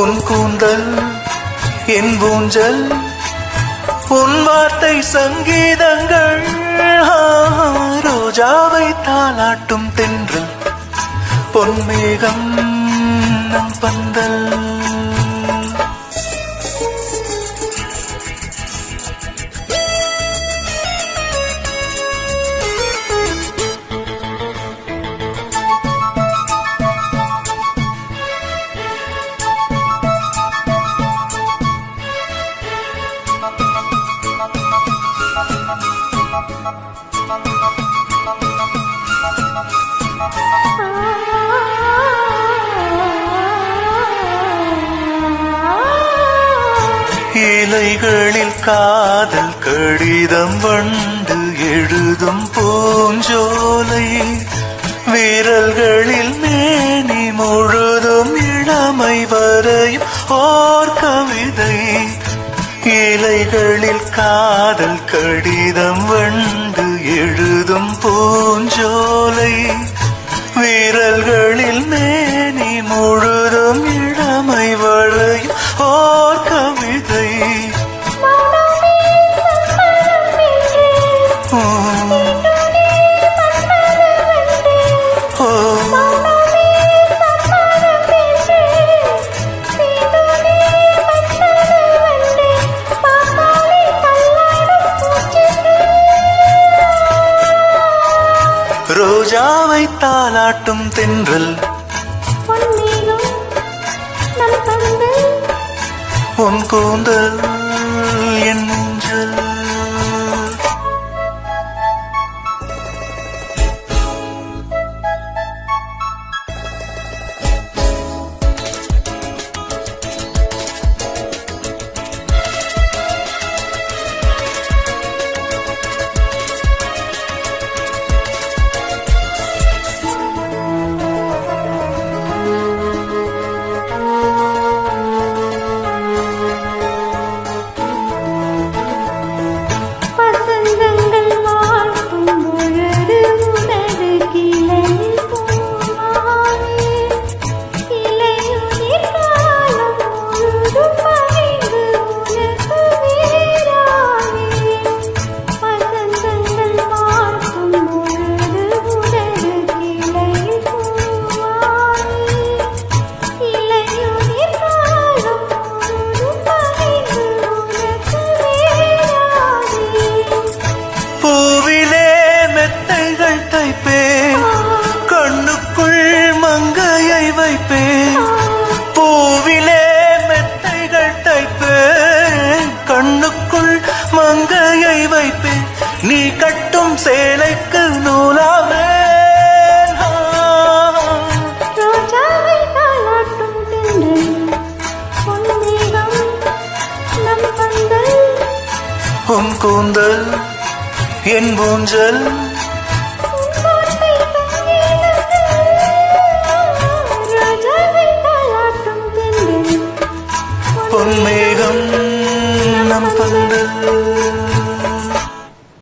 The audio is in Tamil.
உன் கூந்தல் என் ஊஞ்சல் உன் வார்த்தை சங்கீதங்கள். ரோஜாவை தாளாட்டும் தென்றல் பொன்மேகம் நம் பந்தல். இலைகளில் காதல் கடிதம் வண்டு எழுதும் பூஞ்சோலை விரல்களில் மேனி முழுதும் இளமை வரையும் ஓ இலைகளில் காதல் கடிதம் வண்டு எழுதும் பூஞ்சோலை. ரோஜாவை தாளாட்டும் தென்றல். உன் கூந்தல் என் நீ கட்டும் சேலைக்கு பந்தல் உன் கூந்தல் என் ஊஞ்சல்